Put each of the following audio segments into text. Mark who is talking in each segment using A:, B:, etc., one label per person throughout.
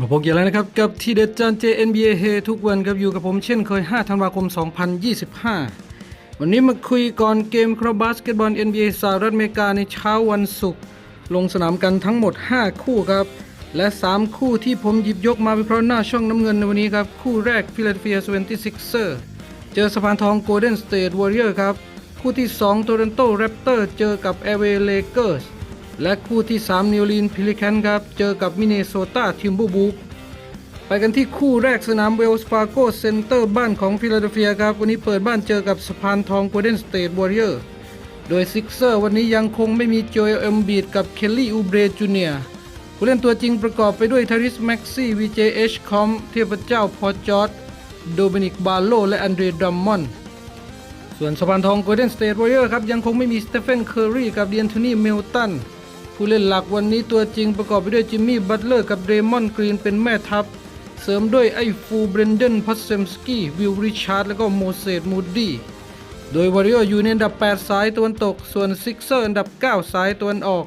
A: มาพบกันแล้วนะครับ กับทีเด็ดจานเจ NBA เฮทุกวันครับอยู่กับผมเช่นเคย 5 ธันวาคม 2025 วันนี้มาคุยก่อนเกมครอบาสเกตบอล NBA สหรัฐอเมริกาในเช้าวันศุกร์ลงสนามกันทั้งหมด 5 คู่ครับ และ 3 คู่ที่ผมหยิบยกมาวิเคราะห์หน้าช่องน้ำเงินในวันนี้ครับ คู่แรก Philadelphia 76ers เจอสะพานทอง Golden State Warrior ครับ คู่ที่2 Toronto Raptors เจอกับ LA Lakers และคู่ที่3 New Orleans Pelicans ครับ เจอกับ Minnesota Timberwolves ไปกันที่คู่แรกสนามเวลส์ฟาโกเซ็นเตอร์บ้านของฟิลาเดลเฟียครับ วันนี้เปิดบ้านเจอกับสะพานทองโกลเด้นสเตทวอริเออร์โดยซิกเซอร์วันนี้ยังคงไม่มีโจเอลเอมบีดกับเคลลี่อูเบรจูเนียผู้เล่นตัวจริงประกอบไปด้วยทาริสแม็กซี่วีเจเอชคอมเทพเจ้าพอจอร์ดโดมินิกบาโลและอันเดรดัมมอนส่วนสะพานทอง Golden State Warrior ครับยังคงไม่มีสเตเฟนเคอร์รีกับเดียนโทนีเมลตัน ผู้เล่นหลักวันนี้ตัวจริงประกอบไปด้วยจิมมี่บัตเลอร์กับเดมอนกรีนเป็นแม่ทัพ เสริมด้วยไอ้ฟูเบรนเดนพัสเซมสกี้วิลริชาร์ดและก็โมเสสมูดดี้โดยวอริโออยู่ในอันดับ 8 สายตะวันตก ส่วนซิกเซอร์อันดับ 9 สายตะวันออก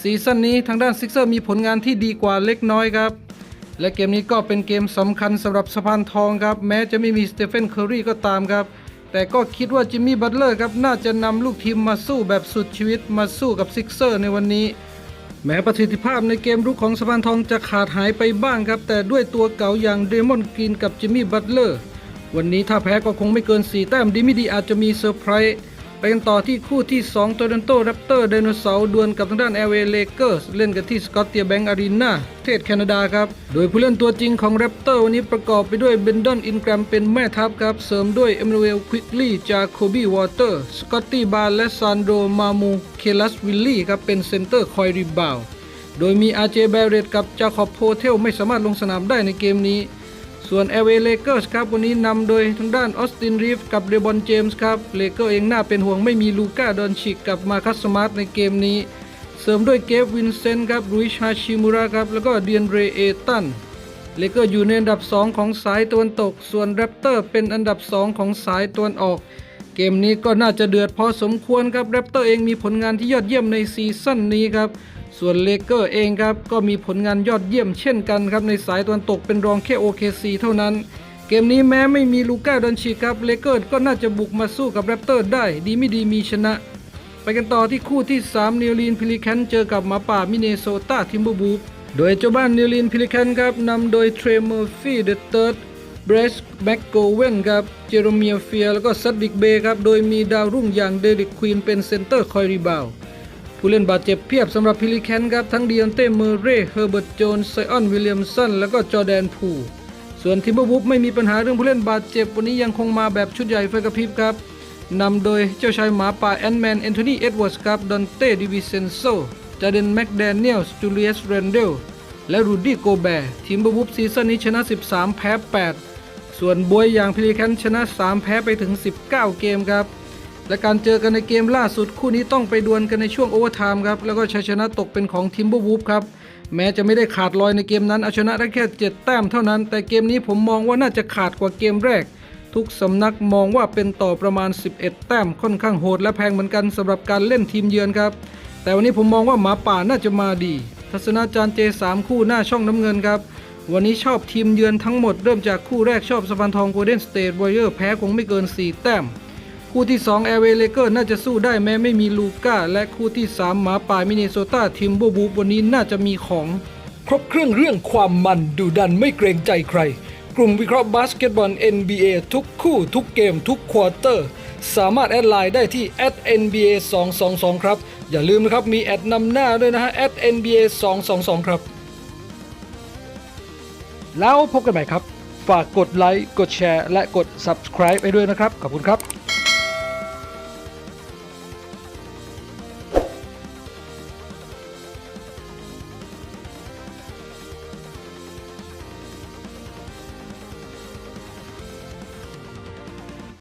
A: ซีซั่นนี้ทางด้านซิกเซอร์มีผลงานที่ดีกว่าเล็กน้อยครับ และเกมนี้ก็เป็นเกมสำคัญสำหรับสะพานทองครับ แม้จะไม่มีสเตเฟนเคอร์รีก็ตามครับ แต่ก็คิดว่าจิมมี่บัตเลอร์ครับน่าจะนำลูกทีมมาสู้แบบสุดชีวิตมาสู้กับซิกเซอร์ในวันนี้ แม้ประสิทธิภาพในเกมรุกของสะพานทองจะขาดหายไปบ้างครับ แต่ด้วยตัวเก่าอย่างเดมอนกรีนกับจิมมี่บัตเลอร์วันนี้ถ้าแพ้ก็คงไม่เกิน 4 แต้มดีไม่ดีอาจจะมีเซอร์ไพรส์ ไปกันต่อที่คู่ที่2โต r อนโตแรปเตอร์ไดโนเสาร์ดวลกับทางด้าน LA Lakers เล่นกันที่สกอตเตียแบงก์อารีนาประเทศแคนาดาครับ โดยผู้เล่นตัวจริงของแรปเตอร์วันนี้ประกอบไปด้วยเบนดอนอินแกรมเป็นแม่ทัพครับ เสริมด้วยเอม u น l ลควิกลี่จาโคบีวอเตอร์สกอตตี้บาร์และซานโดมามูเคลัสวิลลี่ครับเป็นเซนเตอร์คอยรีบาวโดยมี RJ Barrett กับจาคอบโพเทลไม่สามารถลงสนามได้ในเกมนี้ ส่วน LA Lakers ครับวันนี้นำโดยทางด้านออสตินรีฟกับเรบอนเจมส์ครับเลเกอร์เองน่าเป็นห่วงไม่มีลูก้าดอนชิกกับมาคัสสมาร์ทในเกมนี้ เสริมด้วยเกฟวินเซนต์ครับรุยชาชิมุระครับแล้วก็เดียนเรเอตันเลเกอร์อยู่ในอันดับ 2 ของสายตะวันตก ส่วนแรปเตอร์เป็นอันดับ 2 ของสายตะวันออก เกมนี้ก็น่าจะเดือดพอสมควรครับแรปเตอร์เองมีผลงานที่ยอดเยี่ยมในซีซั่นนี้ครับ ส่วนเลเกอร์เองครับก็มีผลงานยอดเยี่ยมเช่นกันครับในสายตะวันตกเป็นรองแค่ OKC เท่านั้น เกมนี้แม้ไม่มีลูก้าดอนชิครับเลเกอร์ก็น่าจะบุกมาสู้กับแรปเตอร์ได้ดีไม่ดีมีชนะ ไปกันต่อที่คู่ที่ 3 นิวลีนพิลิแคนเจอกับหมาป่ามิเนโซตาทิมเบอร์บูฟโดยเจ้าบ้านนิวลีนพิลิแคนครับนำโดยเทรเมอร์ฟี่เดอะเติร์ดเบรสแบ็กโกเวนครับเจโรเมียเฟียแล้วก็ซัดดิกเบย์ครับโดยมีดาวรุ่งอย่างเดริกควีนเป็นเซนเตอร์คอยรีบาว ผู้เล่นบาดเจ็บเพียบสำหรับพิลิแคนครับ ทั้งเดียนเต้เมอร์เร่เฮอร์เบิร์ตโจนไซออนวิลเลียมสันแล้วก็จอแดนพูส่วนทิมเบอร์วูฟไม่มีปัญหาเรื่องผู้เล่นบาดเจ็บ วันนี้ยังคงมาแบบชุดใหญ่ไฟกระพริบครับนำโดยเจ้าชายหมาป่าแอนแมนแอนโทนีเอ็ดเวิร์สครับดอนเต้ดิวิเซนโซจาเดนแม็กแดเนียลส์จูเลียสเรนเดลและรูดี้โกแบร์ทีมเบอร์วูฟซีซั่นนี้ชนะ 13 แพ้ 8 ส่วนบวยอย่างพิลิแคนชนะ 3 แพ้ไปถึง 19 เกมครับ และการเจอกันในเกมล่าสุดคู่นี้ต้องไปดวลกันในช่วงโอเวอร์ไทม์ครับแล้วก็ชัยชนะตกเป็นของทิมเบอร์วูฟครับแม้จะไม่ได้ขาดลอยในเกมนั้นเอาชนะได้แค่ 7 แต้มเท่านั้น แต่เกมนี้ผมมองว่าน่าจะขาดกว่าเกมแรก ทุกสำนักมองว่าเป็นต่อประมาณ 11 แต้มค่อนข้างโหดและแพงเหมือนกันสำหรับการเล่นทีมเยือนครับ แต่วันนี้ผมมองว่าหมาป่าน่าจะมาดี ทัศนาจารย์เจสามคู่หน้าช่องน้ำเงินครับวันนี้ชอบทีมเยือนทั้งหมดเริ่มจากคู่แรกชอบสะพานทองโกลเด้นสเตทวอริเออร์แพ้คงไม่เกิน 4 แต้ม คู่ที่ 2 แอร์เวย์เลเกอร์น่าจะสู้ได้แม้ไม่มีลูก้า และคู่ที่ 3 หมาป่ามินเนโซตาทิมโบบูวันนี้น่าจะมีของ ครบเครื่องเรื่องความมันดูดันไม่เกรงใจใคร กลุ่มวิเคราะห์บาสเกตบอล NBA ทุกคู่ทุกเกมทุกควอเตอร์ สามารถแอดไลน์ได้ที่ @nba 222ครับ อย่าลืมนะครับมีแอดนำหน้าด้วยนะฮะ @nba 222ครับ แล้วพบกันใหม่ครับ ฝากกดไลค์กดแชร์และกด subscribe ไปด้วยนะครับ ขอบคุณครับ